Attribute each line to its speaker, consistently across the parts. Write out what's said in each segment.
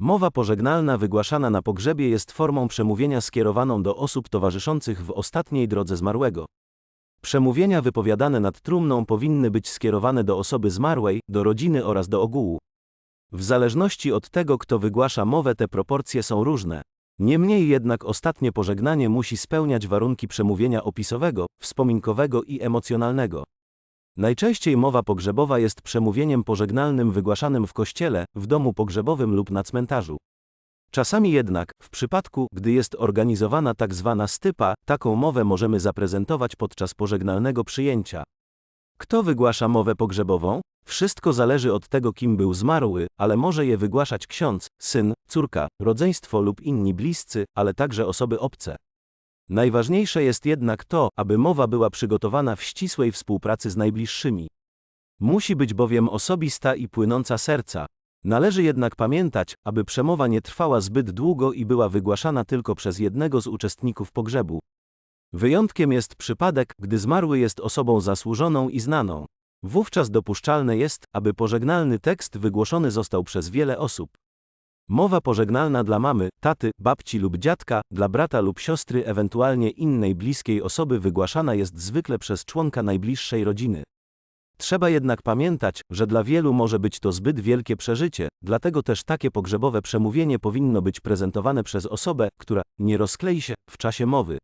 Speaker 1: Mowa pożegnalna wygłaszana na pogrzebie jest formą przemówienia skierowaną do osób towarzyszących w ostatniej drodze zmarłego. Przemówienia wypowiadane nad trumną powinny być skierowane do osoby zmarłej, do rodziny oraz do ogółu. W zależności od tego, kto wygłasza mowę, te proporcje są różne. Niemniej jednak ostatnie pożegnanie musi spełniać warunki przemówienia opisowego, wspominkowego i emocjonalnego. Najczęściej mowa pogrzebowa jest przemówieniem pożegnalnym wygłaszanym w kościele, w domu pogrzebowym lub na cmentarzu. Czasami jednak, w przypadku, gdy jest organizowana tak zwana stypa, taką mowę możemy zaprezentować podczas pożegnalnego przyjęcia. Kto wygłasza mowę pogrzebową? Wszystko zależy od tego, kim był zmarły, ale może je wygłaszać ksiądz, syn, córka, rodzeństwo lub inni bliscy, ale także osoby obce. Najważniejsze jest jednak to, aby mowa była przygotowana w ścisłej współpracy z najbliższymi. Musi być bowiem osobista i płynąca serca. Należy jednak pamiętać, aby przemowa nie trwała zbyt długo i była wygłaszana tylko przez jednego z uczestników pogrzebu. Wyjątkiem jest przypadek, gdy zmarły jest osobą zasłużoną i znaną. Wówczas dopuszczalne jest, aby pożegnalny tekst wygłoszony został przez wiele osób. Mowa pożegnalna dla mamy, taty, babci lub dziadka, dla brata lub siostry, ewentualnie innej bliskiej osoby wygłaszana jest zwykle przez członka najbliższej rodziny. Trzeba jednak pamiętać, że dla wielu może być to zbyt wielkie przeżycie, dlatego też takie pogrzebowe przemówienie powinno być prezentowane przez osobę, która nie rozklei się w czasie mowy.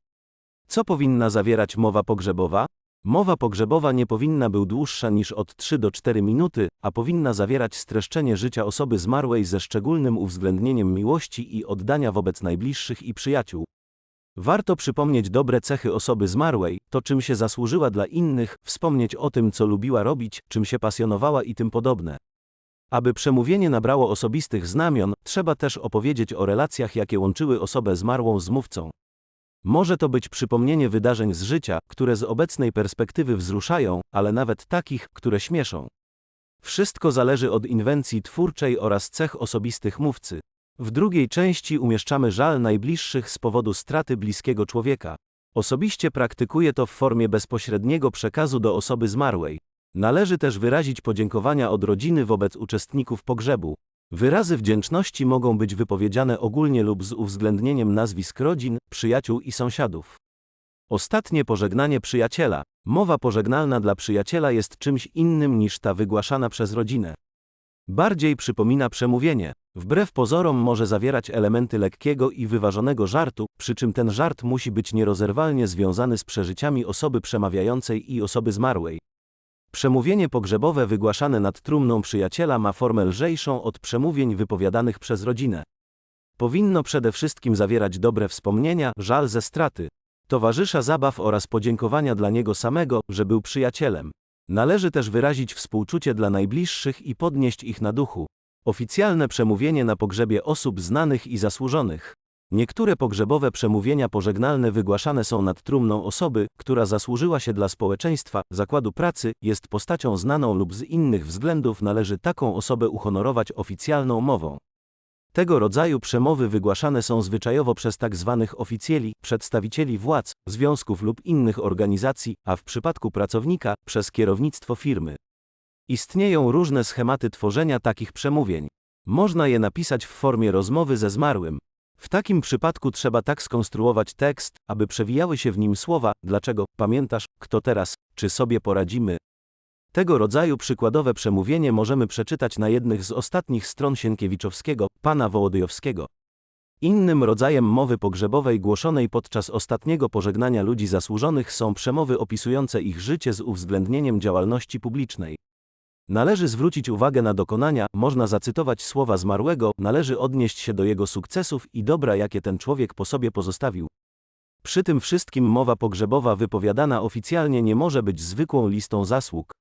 Speaker 1: Co powinna zawierać mowa pogrzebowa? Mowa pogrzebowa nie powinna być dłuższa niż od 3 do 4 minuty, a powinna zawierać streszczenie życia osoby zmarłej ze szczególnym uwzględnieniem miłości i oddania wobec najbliższych i przyjaciół. Warto przypomnieć dobre cechy osoby zmarłej, to czym się zasłużyła dla innych, wspomnieć o tym, co lubiła robić, czym się pasjonowała i tym podobne. Aby przemówienie nabrało osobistych znamion, trzeba też opowiedzieć o relacjach, jakie łączyły osobę zmarłą z mówcą. Może to być przypomnienie wydarzeń z życia, które z obecnej perspektywy wzruszają, ale nawet takich, które śmieszą. Wszystko zależy od inwencji twórczej oraz cech osobistych mówcy. W drugiej części umieszczamy żal najbliższych z powodu straty bliskiego człowieka. Osobiście praktykuję to w formie bezpośredniego przekazu do osoby zmarłej. Należy też wyrazić podziękowania od rodziny wobec uczestników pogrzebu. Wyrazy wdzięczności mogą być wypowiedziane ogólnie lub z uwzględnieniem nazwisk rodzin, przyjaciół i sąsiadów. Ostatnie pożegnanie przyjaciela. Mowa pożegnalna dla przyjaciela jest czymś innym niż ta wygłaszana przez rodzinę. Bardziej przypomina przemówienie. Wbrew pozorom może zawierać elementy lekkiego i wyważonego żartu, przy czym ten żart musi być nierozerwalnie związany z przeżyciami osoby przemawiającej i osoby zmarłej. Przemówienie pogrzebowe wygłaszane nad trumną przyjaciela ma formę lżejszą od przemówień wypowiadanych przez rodzinę. Powinno przede wszystkim zawierać dobre wspomnienia, żal ze straty, towarzysza zabaw oraz podziękowania dla niego samego, że był przyjacielem. Należy też wyrazić współczucie dla najbliższych i podnieść ich na duchu. Oficjalne przemówienie na pogrzebie osób znanych i zasłużonych. Niektóre pogrzebowe przemówienia pożegnalne wygłaszane są nad trumną osoby, która zasłużyła się dla społeczeństwa, zakładu pracy, jest postacią znaną lub z innych względów należy taką osobę uhonorować oficjalną mową. Tego rodzaju przemowy wygłaszane są zwyczajowo przez tak zwanych oficjeli, przedstawicieli władz, związków lub innych organizacji, a w przypadku pracownika przez kierownictwo firmy. Istnieją różne schematy tworzenia takich przemówień. Można je napisać w formie rozmowy ze zmarłym. W takim przypadku trzeba tak skonstruować tekst, aby przewijały się w nim słowa: Dlaczego, pamiętasz, kto teraz, czy sobie poradzimy? Tego rodzaju przykładowe przemówienie możemy przeczytać na jednych z ostatnich stron Sienkiewiczowskiego, pana Wołodyjowskiego. Innym rodzajem mowy pogrzebowej głoszonej podczas ostatniego pożegnania ludzi zasłużonych są przemowy opisujące ich życie z uwzględnieniem działalności publicznej. Należy zwrócić uwagę na dokonania, można zacytować słowa zmarłego, należy odnieść się do jego sukcesów i dobra, jakie ten człowiek po sobie pozostawił. Przy tym wszystkim mowa pogrzebowa wypowiadana oficjalnie nie może być zwykłą listą zasług.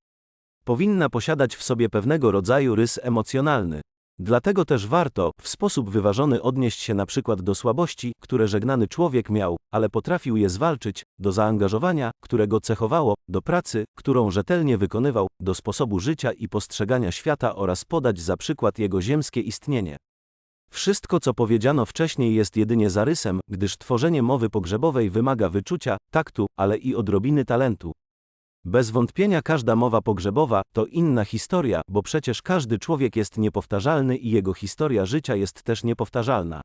Speaker 1: Powinna posiadać w sobie pewnego rodzaju rys emocjonalny. Dlatego też warto, w sposób wyważony odnieść się na przykład do słabości, które żegnany człowiek miał, ale potrafił je zwalczyć, do zaangażowania, które go cechowało, do pracy, którą rzetelnie wykonywał, do sposobu życia i postrzegania świata oraz podać za przykład jego ziemskie istnienie. Wszystko, co powiedziano wcześniej, jest jedynie zarysem, gdyż tworzenie mowy pogrzebowej wymaga wyczucia, taktu, ale i odrobiny talentu. Bez wątpienia każda mowa pogrzebowa to inna historia, bo przecież każdy człowiek jest niepowtarzalny i jego historia życia jest też niepowtarzalna.